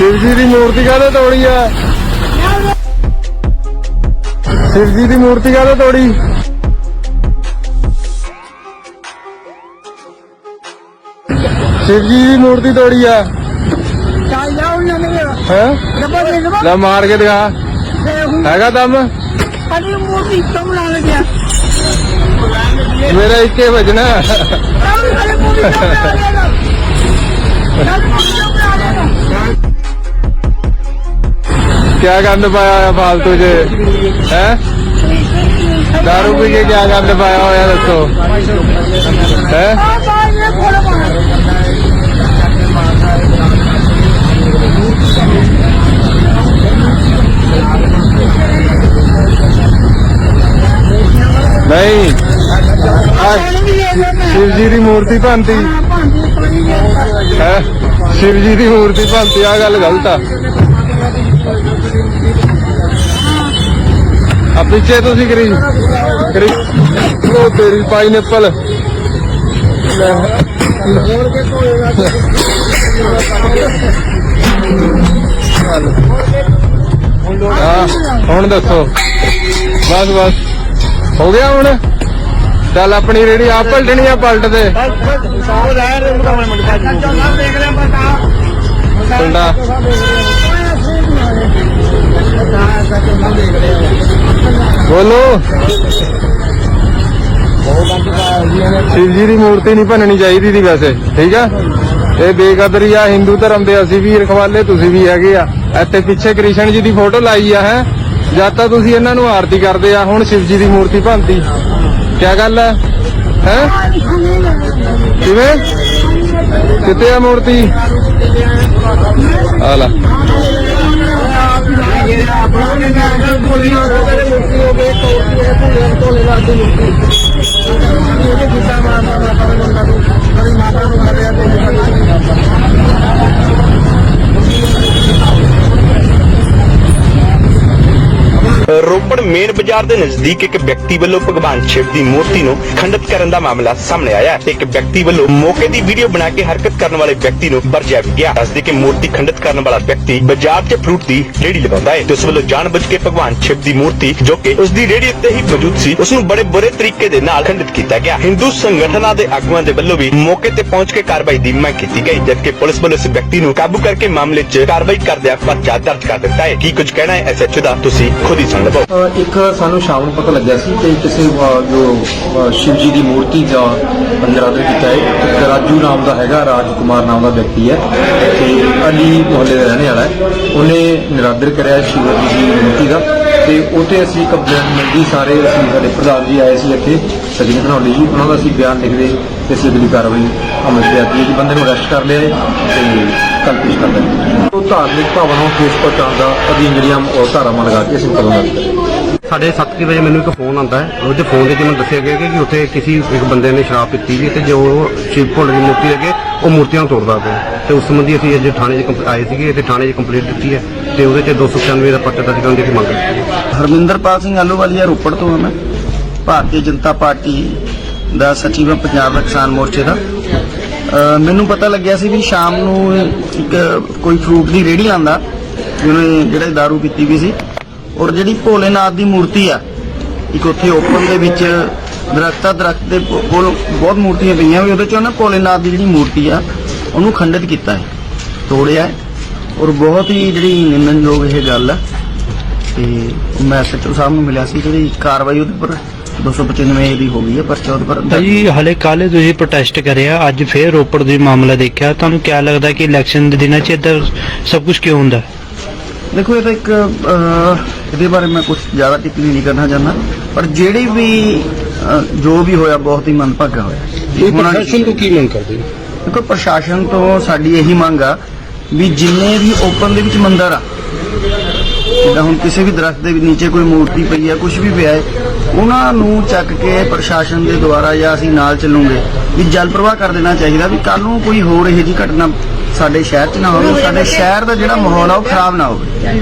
ਸ਼ਿਵ ਜੀ ਦੀ ਮੂਰਤੀ ਕਾਹਦੇ ਤੋੜੀ ਆ? ਸ਼ਿਵ ਜੀ ਦੀ ਮੂਰਤੀ ਕਾਹਦੇ ਤੋੜੀ? ਸ਼ਿਵ ਜੀ ਦੀ ਮੂਰਤੀ ਤੋੜੀ ਆ। ਚੱਲ ਜਾ ਉਹਨਾਂ ਨੇ ਹੈ? ਲੈ ਮਾਰ ਕੇ ਦਿਖਾ। ਹੈਗਾ ਦਮ? ਸਾਡੀ ਮੂਰਤੀ ਤੋਂ ਬਣਾ ਲੱਗਿਆ ਮੇਰਾ ਇੱਕੇ ਵਜਣਾ ਸਾਡੀ ਮੂਰਤੀ ਤੋਂ ਬਣਾ ਲੱਗਿਆ ਕਿਆ ਗੰਦ ਪਾਇਆ ਹੋਇਆ ਫਾਲਤੂ ਚ? ਹੈ? ਦਾਰੂ ਪੀ ਕੇ ਕਿਆ ਗੰਦ ਪਾਇਆ ਹੋਇਆ ਦੱਸੋ? ਹੈ? ਨਹੀਂ। ਆਹ ਸ਼ਿਵ ਜੀ ਦੀ ਮੂਰਤੀ ਭੰਤੀ ਹਾਂ? ਭਾਂਜੀ ਹੈ ਸ਼ਿਵ ਜੀ ਦੀ ਮੂਰਤੀ ਭੰਤੀ ਆ ਗੱਲ ਗਲਤ ਆ। ਆ ਪਿੱਛੇ ਤੁਸੀਂ ਕਰੀ। ਕਰੀ। ਉਹ ਤੇਰੀ ਪਾਈਨਐਪਲ ਹਾਂ ਹੁਣ ਦੱਸੋ। ਬਸ ਬਸ। ਹੋ ਗਿਆ ਹੁਣ? ਚੱਲ ਆਪਣੀ ਰੇੜੀ ਆ ਪਲਟਣੀ ਆ ਪਲਟ ਦੇ। ਪਿੰਡਾ ਬੋਲੋ। ਸ਼ਿਵ ਜੀ ਦੀ ਮੂਰਤੀ ਨਹੀਂ ਭੰਨਣੀ ਚਾਹੀਦੀ ਦੀ ਵੈਸੇ, ਠੀਕ ਆ? ਇਹ ਬੇਕਦਰੀ ਆ, ਹਿੰਦੂ ਧਰਮ ਦੇ ਅਸੀਂ ਵੀ ਰਖਵਾਲੇ, ਤੁਸੀਂ ਵੀ ਹੈਗੇ ਆ। ਇੱਥੇ ਪਿੱਛੇ ਕ੍ਰਿਸ਼ਨ ਜੀ ਦੀ ਫੋਟੋ ਲਾਈ ਆ, ਹੈ? ਜਦ ਤਾਂ ਤੁਸੀਂ ਇਹਨਾਂ ਨੂੰ ਆਰਤੀ ਕਰਦੇ ਆ, ਹੁਣ ਸ਼ਿਵ ਜੀ ਦੀ ਮੂਰਤੀ ਭੰਨਤੀ। ਕੀ ਗੱਲ ਹੈ ਹੈ? ਕਿਵੇਂ? ਕਿਤੇ ਆ ਮੂਰਤੀ? ਆ ਲੈ ਰੋਪੜ ਮੇਨ ਬਾਜ਼ਾਰ ਦੇ ਨਜ਼ਦੀਕ ਇੱਕ ਵਿਅਕਤੀ ਵੱਲੋਂ ਭਗਵਾਨ ਸ਼ਿਵ ਦੀ ਮੂਰਤੀ ਨੂੰ ਖੰਡਿਤ ਕਰਨ ਦਾ ਮਾਮਲਾ ਸਾਹਮਣੇ ਆਇਆ ਹੈ ਇੱਕ ਵਿਅਕਤੀ ਵੱਲੋਂ ਮੌਕੇ ਦੀ ਵੀਡੀਓ ਬਣਾ ਕੇ ਹਰਕਤ ਕਰਨ ਵਾਲੇ ਵਿਅਕਤੀ ਨੂੰ ਵਰਜਿਆ ਵੀ ਗਿਆ। ਦੱਸਦੇ ਕਿ ਮੂਰਤੀ ਖੰਡਿਤ ਕਰਨ ਵਾਲਾ ਵਿਅਕਤੀ ਬਾਜ਼ਾਰ 'ਚ ਫਰੂਟ ਦੀ ਰੇੜੀ ਲਗਾਉਂਦਾ ਹੈ ਤੇ ਉਸ ਵੱਲੋਂ ਜਾਣਬੁੱਝ ਕੇ ਭਗਵਾਨ ਸ਼ਿਵ ਦੀ ਮੂਰਤੀ ਜੋ ਕਿ ਉਸ ਦੀ ਰੇੜੀ ਉੱਤੇ ਹੀ ਮੌਜੂਦ ਸੀ, ਉਸ ਨੂੰ ਬੜੇ ਬੁਰੇ ਤਰੀਕੇ ਦੇ ਨਾਲ ਖੰਡਿਤ ਕੀਤਾ ਗਿਆ। ਹਿੰਦੂ ਸੰਗਠਨਾਂ ਦੇ ਆਗੂਆਂ ਦੇ ਵੱਲੋਂ ਵੀ ਮੌਕੇ ਤੇ ਪਹੁੰਚ ਕੇ ਕਾਰਵਾਈ ਦੀ ਮੰਗ ਕੀਤੀ ਗਈ, ਜਦਕਿ ਪੁਲਿਸ ਵੱਲੋਂ ਇਸ ਵਿਅਕਤੀ ਨੂੰ ਕਾਬੂ ਕਰਕੇ ਮਾਮਲੇ 'ਚ ਕਾਰਵਾਈ ਕਰਦਿਆਂ ਪਰਚਾ ਦਰਜ ਕਰ ਦਿੱਤਾ ਹੈ। ਕੀ ਕੁਝ ਕਹਿਣਾ ਹੈ ਐਸਐਚਓ ਦਾ ਤੁਸੀਂ ਖੁਦ ਹੀ ਸੁਣ ਲਵੋ ਇੱਕ ਸਾਨੂੰ ਸ਼ਾਮ ਨੂੰ ਪਤਾ ਲੱਗਿਆ ਸੀ ਕਿ ਕਿਸੇ ਜੋ ਅ, ਸ਼ਿਵ ਜੀ ਦੀ ਮੂਰਤੀ ਦਾ ਨਿਰਾਦਰ ਕੀਤਾ ਹੈ ਰਾਜੂ ਨਾਮ ਦਾ ਹੈਗਾ ਰਾਜਕੁਮਾਰ ਨਾਮ ਦਾ ਵਿਅਕਤੀ ਹੈ ਤੇ ਅਲੀ ਮੁਹੱਲੇ ਦਾ ਰਹਿਣ ਵਾਲਾ ਹੈ। ਉਹਨੇ ਨਿਰਾਦਰ ਕਰਿਆ ਸ਼ਿਵ ਜੀ ਦੀ ਮੂਰਤੀ ਦਾ ਤੇ ਉਤੇ ਅਸੀਂ ਕੰਪਲੇਂਟ ਮਿਲਦੀ ਸਾਰੇ ਅਸੀਂ ਸਾਡੇ ਪ੍ਰਧਾਨ ਜੀ ਆਏ ਸੀ ਇੱਥੇ ਸਜਣ ਘਨੌਲੀ ਜੀ ਉਹਨਾਂ ਦਾ ਅਸੀਂ ਬਿਆਨ ਲਿਖਦੇ ਤੇ ਅਸੀਂ ਅਗਲੀ ਕਾਰਵਾਈ ਅਮਲ ਚ ਲਿਆਤੀ ਹੈ ਜੀ। ਬੰਦੇ ਨੂੰ ਅਰੈਸਟ ਕਰ ਲਿਆ ਹੈ ਤੇ ਕੱਲ ਪੇਸ਼ ਕਰ ਦਿੰਦੇ ਉਹ ਧਾਰਮਿਕ ਭਾਵਨਾ ਨੂੰ ਠੇਸ ਪਹੁੰਚਾਉਣ ਦਾ ਅਧੀਨ ਜਿਹੜੀਆਂ ਉਹ ਧਾਰਾਵਾਂ ਲਗਾ ਕੇ ਅਸੀਂ ਮੁਕੱਦਮਾ ਦਰਜ ਕਰਾਂਗੇ ਸਾਡੇ 7 ਵਜੇ ਮੈਨੂੰ ਇੱਕ ਫੋਨ ਆਉਂਦਾ ਹੈ। ਉਹਦੇ ਫੋਨ ਦੇ ਮੈਨੂੰ ਦੱਸਿਆ ਗਿਆ ਕਿ ਉੱਥੇ ਕਿਸੇ ਇੱਕ ਬੰਦੇ ਨੇ ਸ਼ਰਾਬ ਪੀਤੀ ਵੀ ਤੇ ਜੋ ਸ਼ਿਵ ਭੋਲੇ ਦੀ ਮੂਰਤੀ ਲੱਗੇ ਉਹ ਮੂਰਤੀਆਂ ਨੂੰ ਤੋੜਦਾ ਪਿਆ। ਤੇ ਉਸ ਸੰਬੰਧੀ ਅਸੀਂ ਅੱਜ ਥਾਣੇ 'ਚ ਆਏ ਸੀਗੇ ਤੇ ਥਾਣੇ 'ਚ ਕੰਪਲੇਂਟ ਦਿੱਤੀ ਹੈ ਤੇ ਉਹਦੇ 'ਚ 296 ਦਾ ਪੱਤਰ ਦਰਜ ਕਰਨ ਦੀ ਅਸੀਂ ਮੰਗ ਕੀਤੀ ਹੈ। ਹਰਮਿੰਦਰਪਾਲ ਸਿੰਘ ਆਲੂਵਾਲੀਆ ਰੋਪੜ ਤੋਂ ਹਾਂ ਮੈਂ। ਭਾਰਤੀ ਜਨਤਾ ਪਾਰਟੀ ਦਾ ਸਚਿਵ ਹਾਂ ਪੰਜਾਬ ਕਿਸਾਨ ਮੋਰਚੇ ਦਾ। ਮੈਨੂੰ ਪਤਾ ਲੱਗਿਆ ਸੀ ਵੀ ਸ਼ਾਮ ਨੂੰ ਇੱਕ ਕੋਈ ਫਰੂਟ ਦੀ ਰੇਹੜੀ ਲਾਂਦਾ, ਜਿਹਨੇ ਜਿਹੜਾ दारू ਪੀਤੀ ਵੀ ਸੀ। ਔਰ ਜਿਹੜੀ ਭੋਲੇਨਾਥ ਦੀ ਮੂਰਤੀ ਆ, ਇੱਕ ਉੱਥੇ ਓਪਨ ਦੇ ਵਿੱਚ ਦਰਖਤਾਂ, ਦਰਖਤ ਦੇ ਕੋ- ਕੋਲ ਬਹੁਤ ਮੂਰਤੀਆਂ ਪਈਆਂ ਵੀ, ਉਹਦੇ ਚੋਂ ਨਾ ਭੋਲੇਨਾਥ ਦੀ ਜਿਹੜੀ ਮੂਰਤੀ ਆ, ਉਹਨੂੰ ਖੰਡਿਤ ਕੀਤਾ ਹੈ, ਤੋੜਿਆ ਹੈ। ਔਰ ਬਹੁਤ ਹੀ ਜਿਹੜੀ ਨਿੰਦਣਯੋਗ ਇਹ ਗੱਲ ਆ। ਤੇ ਮੈਂ ਸੱਚੋ ਸਾਹਿਬ ਨੂੰ ਮਿਲਿਆ ਸੀ, ਜਿਹੜੀ ਕਾਰਵਾਈ ਉਹਦੇ ਉੱਪਰ 295 ਦੀ ਹੋ ਗਈ ਹੈ ਪਰਚਾ ਉਹਦੇ ਪਰ ਜੀ ਹਲੇ ਕੱਲ ਤੁਸੀਂ ਪ੍ਰੋਟੈਸਟ ਕਰਿਆ ਅੱਜ ਫੇਰ ਰੋਪੜ ਦੇ ਮਾਮਲਾ ਦੇਖਿਆ। ਤੁਹਾਨੂੰ ਕੀ ਲੱਗਦਾ ਕਿ ਇਲੈਕਸ਼ਨ ਦੇ ਦਿਨਾਂ 'ਚ ਇੱਧਰ ਸਭ ਕੁਝ ਕਿਉਂ ਹੁੰਦਾ? ਦੇਖੋ ਇਹ ਤਾਂ ਇੱਕ ਅਹ, ਇਹਦੇ ਬਾਰੇ ਮੈਂ ਕੁਝ ਜ਼ਿਆਦਾ ਟਿੱਪਣੀ ਨਹੀਂ ਕਰਨਾ ਚਾਹੁੰਦਾ ਪਰ ਜਿਹੜੀ ਵੀ ਅਹ, ਜੋ ਵੀ ਹੋਇਆ ਬਹੁਤ ਹੀ ਮੰਦਭਾਗਾ ਹੋਇਆ। ਹੋਣਾ ਨਹੀਂ ਤੋਂ ਕੀ ਮੰਗ ਕਰਦੇ ਦੇਖੋ ਪ੍ਰਸ਼ਾਸਨ ਤੋਂ ਸਾਡੀ ਇਹੀ ਮੰਗ ਆ ਵੀ ਜਿੰਨੇ ਵੀ ਓਪਨ ਦੇ ਵਿੱਚ ਮੰਦਰ ਆ ਜਿੱਦਾਂ ਹੁਣ ਕਿਸੇ ਵੀ ਦਰਖਤ ਦੇ ਨੀਚੇ ਕੋਈ ਮੂਰਤੀ ਪਈ ਆ ਕੁਝ ਵੀ ਪਿਆ ਹੈ ਉਹਨਾਂ ਨੂੰ ਚੱਕ ਕੇ ਪ੍ਰਸ਼ਾਸਨ ਦੇ ਦੁਆਰਾ ਜਾਂ ਅਸੀਂ ਨਾਲ ਚੱਲੂਗੇ ਵੀ ਜਲ ਪ੍ਰਵਾਹ ਕਰ ਦੇਣਾ ਚਾਹੀਦਾ ਵੀ ਕੱਲ ਨੂੰ ਕੋਈ ਹੋਰ ਇਹੋ ਜਿਹੀ ਘਟਨਾ ਸਾਡੇ ਸ਼ਹਿਰ 'ਚ ਨਾ ਹੋਵੇ, ਸਾਡੇ ਸ਼ਹਿਰ ਦਾ ਜਿਹੜਾ ਮਾਹੌਲ ਆ ਉਹ ਖਰਾਬ ਨਾ ਹੋਵੇ।